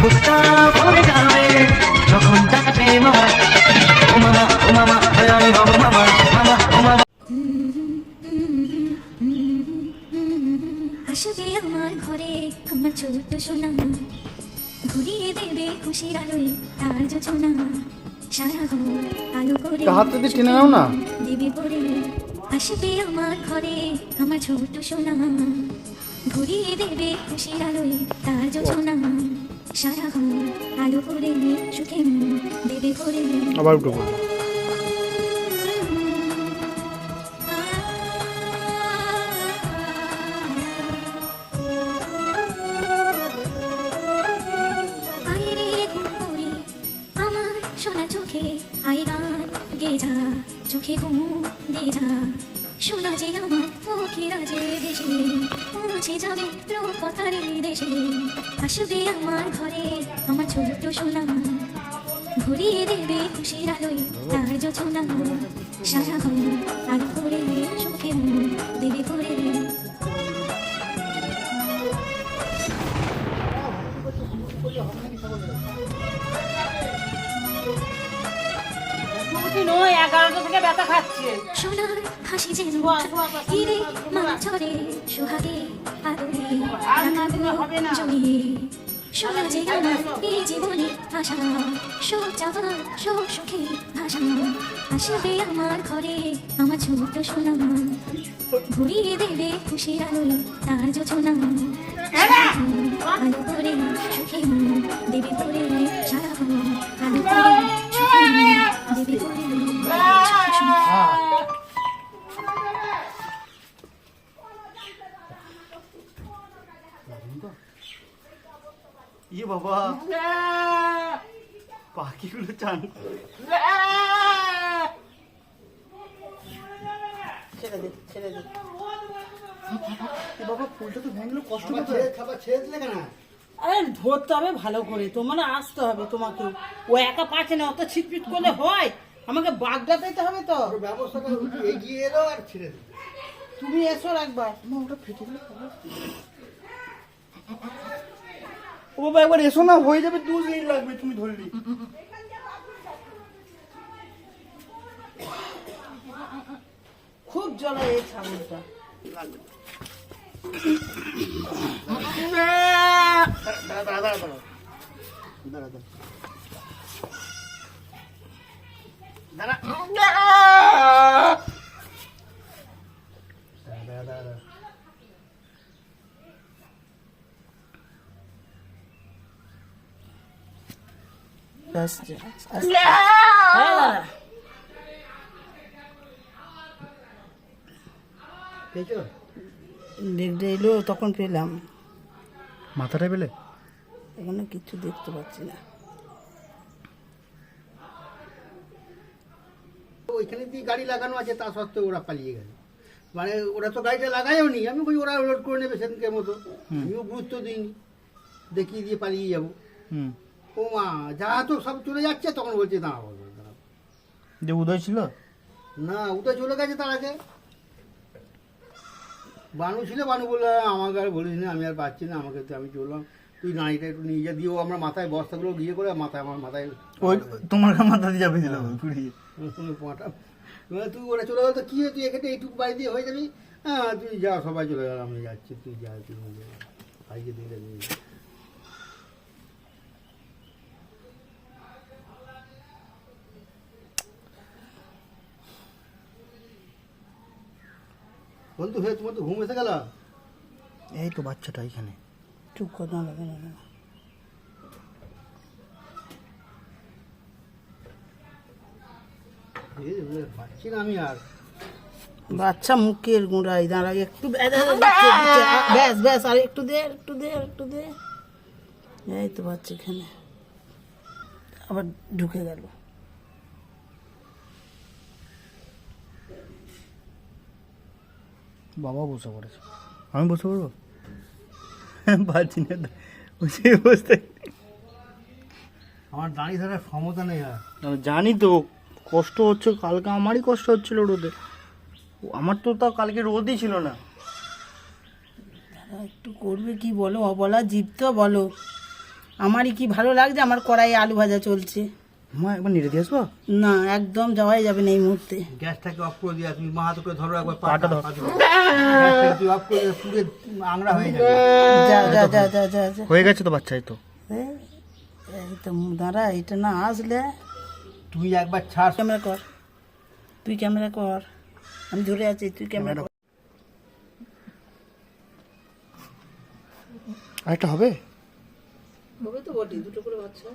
বুকটা ভরে যাবে যখন তাকে প্রেম হয় ও মামা ও মামা হয় আমি হব মামা মামা ও মামা। আসবে আমার ঘরে আমার ছোট্ট সোনা। ঘুরিয়ে দেবে খুশির আলোয় তার যোচনা সারা ঘর আলো করে হাত থেকে টেনে নাও না। দেবে পরে। আসবে আমার ঘরে আমার ছোট্ট সোনা। ঘুরিয়ে দেবে খুশির আলোয় তার যোচনা সারা আলো করে সুখে দেবে করে আবার উঠে সোনা চোখে আই গান গে যা চোখে ঘুম দে যা সোনা যে আমার ফকিরা যে দেশে পৌঁছে যাবে রূপথারি দেশে আসবে আমার ঘরে আমার ছোট্ট সোনা, ঘুরিয়ে দেবে খুশির আলোয় তার যোচনা সারা ঘর আর করে সুখে দেবে করে ব্যথা খাচ্ছে। সোনার হাসি যেন শোয়া, শোয়া, শোয়া, হিরে শোয়া, সোহাগে আদরে আর না দিলে হবে না। সোনা যে আমার এই জীবনে আশা সুখ চাওয়ার সুখ সুখে ভাষা আসবে আমার ঘরে আমার ছোট্ট সোনা। ঘুরিয়ে দেবে খুশির আলোয় তার যোচনা ইয়ে বাবা। পাখিগুলো চান ছেড়ে দে ছেড়ে দে। বাবা ফুলটা তো ভেঙে কষ্ট করতে আরে ধরতে হবে ভালো করে তোমার আসতে হবে তোমাকে। ও একা পাচ্ছে না অত ছিটপিট করলে হয়। আমাকে বাগদা দিতে হবে তো। ব্যবস্থাটা একটু এগিয়ে এলো আর ছেড়ে দিল তুমি এসো একবার। ওটা ফেটে গেলে ও বাবা, একবার এসো না, হয়ে যাবে, দু মিনিট লাগবে, তুমি ধরলি। খুব জ্বলা এই ছাগলটা। দাঁড়া দাঁড়া দাঁড়া। হ্যাঁ। পেয়েছ লেগটা এলো তখন পেলাম। মাথাটা পেলে? এখানে কিছু দেখতে পাচ্ছি না। ওইখানে দিয়ে গাড়ি লাগানো আছে তা সত্ত্বেও ওরা পালিয়ে গেল। মানে ওরা তো গাড়িটা লাগায়ও নি আমি বলি ওরা লোড করে নেবে সেদিনকে মতো। আমিও গুরুত্ব দিইনি। দেখিয়ে দিয়ে পালিয়ে যাব। হুম। ও মা যা তো সব চলে যাচ্ছে তখন বলছে দাঁড়াবো দাঁড়াবো যে উদয় ছিল? না তো চলে গেছে তার আগে। বানু ছিল বানু বলল আমাকে আর বলিস না আমি আর পাচ্ছি না আমাকে তো আমি চললাম। তুই নাড়িটা একটু নিয়ে যা দিয়েও আমরা মাথায় বস্তাগুলো গিয়ে করে মাথায় আমার মাথায় ওই তোমার মাথা দিয়ে যাবে দিলাম ঘুরিয়ে তুই ওরা চলে গেল তো কী তুই এখানে এইটুকু বাড়ি দিয়ে হয়ে যাবি? হ্যাঁ তুই যা সবাই চলে গেল আমি যাচ্ছি তুই যা তুই নিজে ভাইকে বন্ধু হে তোমার তো ঘুম এসে গেল। এই তো বাচ্চাটা এখানে। চুপ লাগে না পাচ্ছি না আমি আর। বাচ্চা মুখের গুঁড়াই দাঁড়া একটু ব্যাস, ব্যাস, ব্যাস, ব্যাস ব্যাস আর একটু দে একটু দে একটু দে। এই তো বাচ্চা এখানে। আবার ঢুকে গেল। বাবা বসে পড়েছে। আমি বসে পড়ব? পারছি না সেই অবস্থায় আমার দাঁড়িয়ে ধরার ক্ষমতা নেই আর। জানি তো কষ্ট হচ্ছে কালকে আমারই কষ্ট হচ্ছিল রোদে। আমার তো তাও কালকে রোদই ছিল না। একটু করবে কি বলো? অবলা জীব তো বলো। আমারই কি ভালো লাগছে? আমার কড়াই আলু ভাজা চলছে। মা একবার নেড়ে দিয়ে আসব? না একদম যাওয়াই যাবে না এই মুহূর্তে। গ্যাসটাকে অফ করে দিয়া তুমি মা হাতে করে ধরো একবার পাটা ধর। তুই অফ করে পুড়ে আংরা হয়ে যাবে। যা যা যা যা যা হয়ে গেছে তো বাচ্চাই তো। এই তো দাঁড়া এটা না আসলে। তুই একবার ছাড়। ক্যামেরা কর। তুই ক্যামেরা কর। আমি ধরে আছি তুই ক্যামেরা কর। আরেকটা হবে? হবে তো বটি দুটো করে বাচ্চা।